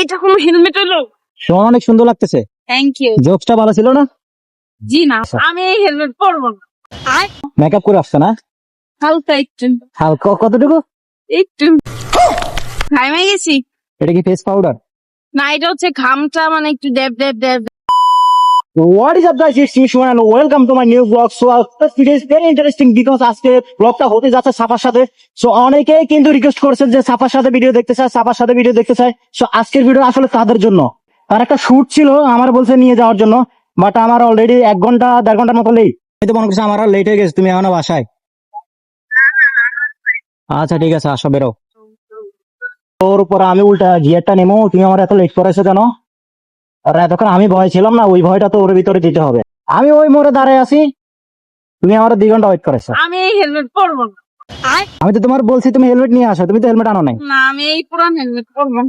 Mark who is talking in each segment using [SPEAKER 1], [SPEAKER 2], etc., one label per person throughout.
[SPEAKER 1] এটা কোনো হেলমেট হলো?
[SPEAKER 2] তোমার অনেক সুন্দর লাগতেছে।
[SPEAKER 1] থ্যাংক ইউ
[SPEAKER 2] জোকসটা ভালো ছিল না?
[SPEAKER 1] জি না আমি এই হেলমেট পরবো না।
[SPEAKER 2] মেকআপ করে আসছে না?
[SPEAKER 1] হালকা একটু।
[SPEAKER 2] হালকা কতটুকু?
[SPEAKER 1] একটু। ঘামে গেছি।
[SPEAKER 2] এটা কি ফেস পাউডার
[SPEAKER 1] না এটা হচ্ছে ঘামটা মানে একটু dab dab dab.
[SPEAKER 2] What is up guys it's মিশুয়ান and welcome to my new blog so today is very interesting because আজকে ব্লগটা হতে যাচ্ছে সাফার সাথে। সো অনেকেই কিন্তু রিকোয়েস্ট করেছেন যে সাফার সাথে ভিডিও দেখতে চায়, সাফার সাথে ভিডিও দেখতে চায়। সো আজকের ভিডিও আসলে তাদের জন্য। তার একটা শুট ছিল আমার বলছে নিয়ে যাওয়ার জন্য বাট আমার অলরেডি এক ঘণ্টা, দেড় ঘণ্টার মতো লেট আমি তো মনে করছি আমার লেট হয়ে গেছে, তুমি এখনও বাসায়। আচ্ছা ঠিক আছে, আসো, বেরো। তোর উপর আমি উল্টা গিয়ারটা নেমো তুমি আমার এত লেট করেছ কেন? আর এতক্ষণ আমি ভয় ছিলাম না ওই ভয়টা তো ওর ভিতরে দিতে হবে। আমি ওই মোড়ে দাঁড়ায় আছি তুমি আমার দুই ঘণ্টা ওয়েট করেছ।
[SPEAKER 1] আমি হেলমেট পরবো
[SPEAKER 2] আমি তো তোমার বলছি তুমি হেলমেট নিয়ে আসো তুমি তো হেলমেট আনো নাই।
[SPEAKER 1] না আমি এই পুরান হেলমেট পরবো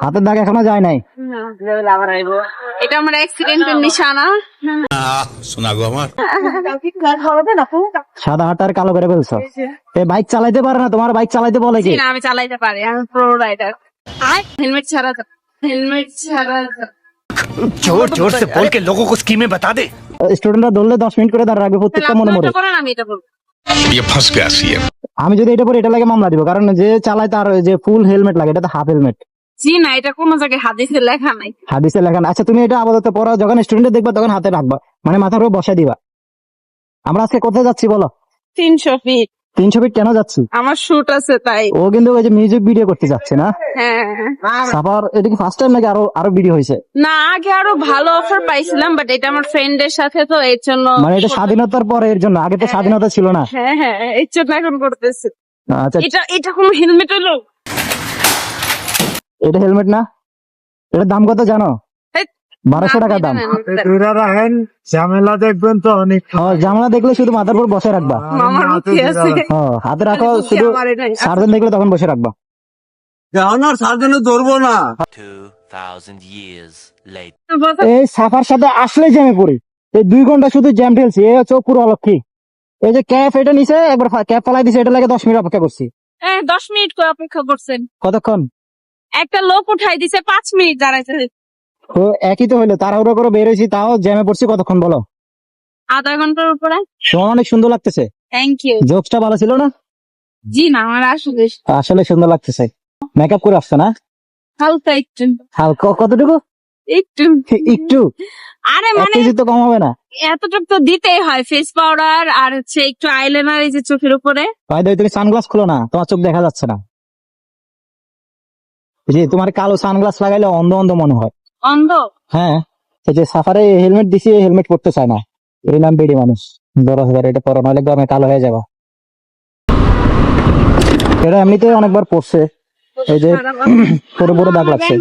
[SPEAKER 2] হাতের দাগ এখনও যায় নাই।
[SPEAKER 1] এটা আমার অ্যাক্সিডেন্টের নিশানা।
[SPEAKER 3] শোনা
[SPEAKER 2] সাদা হাটার কালো করে বলছো। বাইক চালাইতে পারে না তোমার বাইক চালাইতে বলে কি?
[SPEAKER 1] আমি চালাইতে পারি আমি প্রো রাইডার হেলমেট ছাড়া হেলমেট ছাড়া
[SPEAKER 4] জোর জোর সে বল কে লোগো কো স্কিমে বাতা দে।
[SPEAKER 2] স্টুডেন্টরা ধরলে 10 মিনিট করে দাঁড় রাখবে প্রত্যেকটা মনে
[SPEAKER 1] মনে আমি
[SPEAKER 2] আমি যদি এটা পরে এটা লাগে মামলা দিব কারণ যে চালায় তার যে ফুল হেলমেট লাগে এটা তো হাফ হেলমেট
[SPEAKER 1] জি না এটা কোনো জায়গায় হাদিসে লেখা নাই।
[SPEAKER 2] হাদিসে লেখা না। আচ্ছা তুমি এটা আপাতত পড়া যখন স্টুডেন্ট দেখবা তখন হাতে রাখবা। মানে মাথার উপর দিবা। আমরা আজকে কোথায় যাচ্ছি বলো?
[SPEAKER 1] তিনশো ফিট
[SPEAKER 2] তিনশো ফিট কেন যাচ্ছি?
[SPEAKER 1] আমার শুট আছে তাই।
[SPEAKER 2] ও কিন্তু ওই যে মিউজিক ভিডিও করতে যাচ্ছে না?
[SPEAKER 1] হ্যাঁ।
[SPEAKER 2] সাফার এটা কি ফার্স্ট টাইম নাকি আরও আরও ভিডিও হয়েছে?
[SPEAKER 1] না আগে আরও ভালো অফার পাইছিলাম বাট এটা আমার ফ্রেন্ডের সাথে তো এর জন্য
[SPEAKER 2] মানে এটা স্বাধীনতার পরে এর জন্য আগে তো স্বাধীনতা ছিল না।
[SPEAKER 1] হ্যাঁ হ্যাঁ এর জন্য এখন করতেছে।
[SPEAKER 2] আচ্ছা।
[SPEAKER 1] এটা এটা কোনো হেলমেট হলো?
[SPEAKER 2] এটা হেলমেট না? এটার দাম কত জানো? বারোশো টাকা দাম।
[SPEAKER 5] ঝামেলা দেখবেন তো অনেক।
[SPEAKER 2] ও জামালা দেখলে শুধু মাথার উপর বসে রাখবা। ও হাতে রাখো শুধু সার্জন দেখলে তখন বসে রাখবা।
[SPEAKER 5] এখন আর সার্জনে ধরবো না।
[SPEAKER 4] 2000 years later
[SPEAKER 2] এই সাফার সাথে আসলে জ্যামে পড়ি। এই দুই ঘণ্টা শুধু জ্যাম ঠেলছি এই হচ্ছে পুরো অলক্ষী। এই যে ক্যাপ এটা নিছে একবার ক্যাপ ফলাই দিছে এটা লাগে দশ মিনিট অপেক্ষা করছি।
[SPEAKER 1] হ্যাঁ দশ মিনিট অপেক্ষা করছেন?
[SPEAKER 2] কতক্ষণ?
[SPEAKER 1] একটা লোক উঠাই দিছে পাঁচ মিনিট দাঁড়াইতে
[SPEAKER 2] তো একই তো তাড়াহুড়ো করে বের হয়েছি তাও জ্যামে পড়ছি কতক্ষণ বলো?
[SPEAKER 1] আধা ঘণ্টার উপরে।
[SPEAKER 2] তোমার অনেক সুন্দর লাগতেছে।
[SPEAKER 1] থ্যাংক ইউ
[SPEAKER 2] জোকসটা ভালো ছিল না?
[SPEAKER 1] জি না আমার আসলে
[SPEAKER 2] আসলে সুন্দর লাগতেছে। মেকআপ করে আসছে না?
[SPEAKER 1] হালকা একটু।
[SPEAKER 2] হালকা কতটুকু?
[SPEAKER 1] একটু।
[SPEAKER 2] একটু?
[SPEAKER 1] আরে মানে
[SPEAKER 2] তো কম হবে না।
[SPEAKER 1] এতটুকু তো দিতেই হয় ফেস পাউডার আর হচ্ছে একটু আইলাইনার এই যে চোখের উপরে।
[SPEAKER 2] ভাই তুমি সানগ্লাস খুলো না তোমার চোখ দেখা যাচ্ছে না। জি তোমার কালো সানগ্লাস লাগাইলে অন্ধ অন্ধ মনে হয়।
[SPEAKER 1] অন্ধ?
[SPEAKER 2] হ্যাঁ এই যে সাফারে হেলমেট দিছি হেলমেট পড়তে চায় না। এই নাম বেড়ি মানুষ। বড় হয়ে এটা পরো নাহলে গরমে কালো হয়ে যাবা। এটা এমনিতে অনেকবার পড়ছে এই যে পুরো পুরো দাগ লাগছে।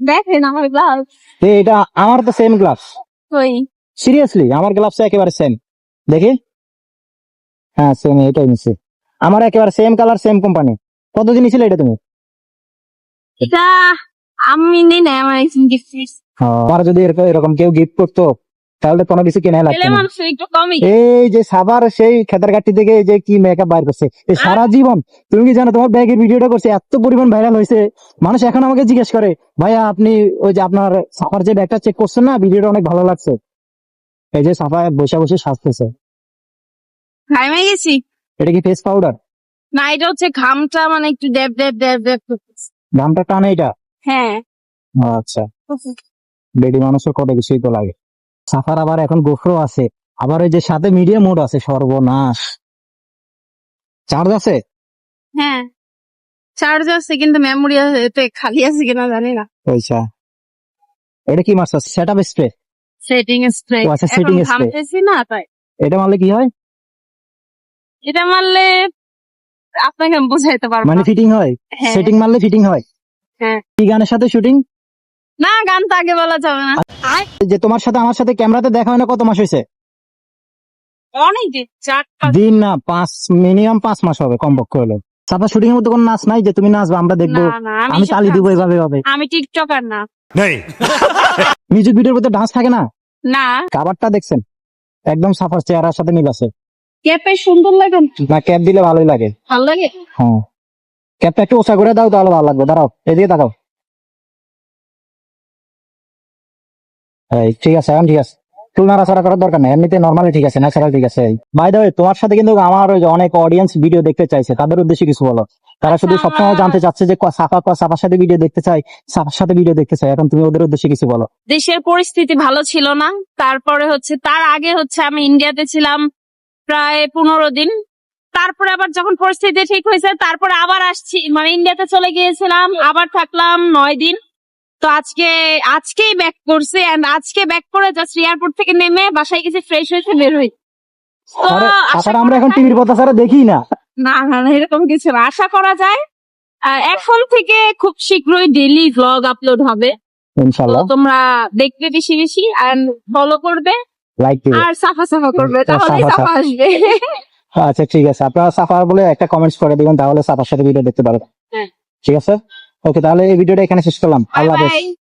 [SPEAKER 1] দেখেন আমার গ্লাস
[SPEAKER 2] এ, এটা আমার তো সেম গ্লাভস
[SPEAKER 1] ওই।
[SPEAKER 2] সিরিয়াসলি আমার গ্লাভস একেবারে সেম দেখি। হ্যাঁ সেম এটাই নিছি। আমার একেবারে সেম কালার সেম কোম্পানি কতদিন ছিল এটা তুমি?
[SPEAKER 1] এটা আমি নেই না আমার একজন গিফট
[SPEAKER 2] আমার যদি এরকম এরকম কেউ গিফট করতো তাহলে কোনো কিছু কিনে লাগতো না।
[SPEAKER 1] একটু কমই
[SPEAKER 2] এই যে সাবার সেই খেতার গাঠি থেকে যে কি মেকআপ বাইর করছে এই সারা জীবন তুমি কি জানো তোমার ব্যাগের ভিডিওটা করছে এত পরিমাণ ভাইরাল হয়েছে। মানুষ এখন আমাকে জিজ্ঞেস করে ভাইয়া আপনি ওই যে আপনার সাফার যে ব্যাগটা চেক করছেন না ভিডিওটা অনেক ভালো লাগছে? এই যে সাফায় বসে বসে সাজতেছে।
[SPEAKER 1] ঘামে গেছি।
[SPEAKER 2] এটা কি ফেস পাউডার
[SPEAKER 1] না এটা হচ্ছে ঘামটা মানে একটু ড্যাব ড্যাব ড্যাব ড্যাব করতেছে।
[SPEAKER 2] দামটা টানে এটা?
[SPEAKER 1] হ্যাঁ।
[SPEAKER 2] আচ্ছা। বেডি মানুষের কত কিছুই তো লাগে। সাফার আবার এখন গোফরো আছে। আবার ওই যে সাথে মিডিয়াম মোড আছে সর্বনাশ। চার্জ আছে?
[SPEAKER 1] হ্যাঁ। চার্জ আছে কিন্তু মেমোরি এতে খালি আছে কিনা জানি না।
[SPEAKER 2] আচ্ছা। এটা কি মারছ? Set up spray
[SPEAKER 1] setting spray
[SPEAKER 2] আচ্ছা, spray।
[SPEAKER 1] ঘামতেছি না তাই।
[SPEAKER 2] এটা মারলে কি হয়?
[SPEAKER 1] এটা মারলে আপনাকে আমি বুঝাইতে পারব
[SPEAKER 2] মানে ফিটিং হয়?
[SPEAKER 1] হ্যাঁ।
[SPEAKER 2] সেটিং মারলে ফিটিং হয়?
[SPEAKER 1] হ্যাঁ।
[SPEAKER 2] কি গানের সাথে শুটিং
[SPEAKER 1] না গান তো আগে বলা যাবে না।
[SPEAKER 2] যে তোমার সাথে আমার সাথে ক্যামেরাতে দেখা হয় না কত মাস হয়েছে?
[SPEAKER 1] অনেক দিন চার পাঁচ
[SPEAKER 2] দিন না পাঁচ মিনিমাম পাঁচ মাস হবে কমপক্ষে হলো সাফা শুটিং এর মধ্যে কোনো নাচ নাই যে তুমি নাচবে আমরা দেখব।
[SPEAKER 1] না না
[SPEAKER 2] আমি তালি
[SPEAKER 1] এসব
[SPEAKER 2] দিব এভাবে এভাবে
[SPEAKER 1] আমি টিকটকার না।
[SPEAKER 2] মিউজিক ভিডিওর মধ্যে ডান্স থাকে না?
[SPEAKER 1] না।
[SPEAKER 2] দেখছেন? একদম সাফার চেহারার সাথে মিল আছে।
[SPEAKER 1] ক্যাপে সুন্দর লাগে
[SPEAKER 2] না? ক্যাপ দিলে ভালোই লাগে।
[SPEAKER 1] ভালো লাগে?
[SPEAKER 2] হ্যাঁ। ক্যাপটা একটু ওষা করে দাও তাহলে ভালো লাগবে। দাঁড়াও এদিকে তাকাও। এই ঠিক আছে এখন ঠিক আছে। একটু নাড়াচাড়া করার দরকার নেই এমনিতে নর্মালি ঠিক আছে ন্যাচারাল ঠিক আছে বাই দ্য তোমার সাথে কিন্তু আমার ওই অনেক অডিয়েন্স ভিডিও দেখতে চাইছে তাদের উদ্দেশ্যে কিছু বলো। তারা শুধু সবসময় জানতে চাচ্ছে যে সাফা সাফার সাথে ভিডিও দেখতে চাই সাফার সাথে ভিডিও দেখতে চাই। এখন তুমি ওদের উদ্দেশ্যে কিছু বলো।
[SPEAKER 1] দেশের পরিস্থিতি ভালো ছিল না তারপরে হচ্ছে তার আগে হচ্ছে আমি ইন্ডিয়াতে ছিলাম প্রায় পনেরো দিন। তারপরে আবার যখন পরিস্থিতি ঠিক হয়েছে তারপরে আবার আসছি। মানে ইন্ডিয়াতে চলে গিয়েছিলাম আবার থাকলাম নয় দিন। তো আজকে আজকেই ব্যাক করছি এন্ড আজকে ব্যাক করে জাস্ট এয়ারপোর্ট থেকে নেমে বাসায় গেছি ফ্রেশ হয়েছে বের হই।
[SPEAKER 2] তাছাড়া আমরা এখন টিভির কথা ছাড়া দেখি না।
[SPEAKER 1] না না না এরকম কিছু না। আশা করা যায় এখন থেকে খুব শীঘ্রই ডেইলি ভ্লগ আপলোড হবে। তো
[SPEAKER 2] ইনশাল্লাহ
[SPEAKER 1] তোমরা দেখবে বেশি বেশি আর ফলো করবে।
[SPEAKER 2] লাইক দিবে
[SPEAKER 1] আর সাফা সাফা করবে
[SPEAKER 2] হুম, সাফা
[SPEAKER 1] সাফা আসবে।
[SPEAKER 2] আচ্ছা ঠিক আছে। আপনারা সাফা বলে একটা কমেন্টস করে দিবেন তাহলে সাফার সাথে ভিডিও দেখতে পারবেন।
[SPEAKER 1] হ্যাঁ।
[SPEAKER 2] ঠিক আছে? ওকে তাহলে এই ভিডিওটা এখানে শেষ করলাম। আল্লাহ হাফেজ।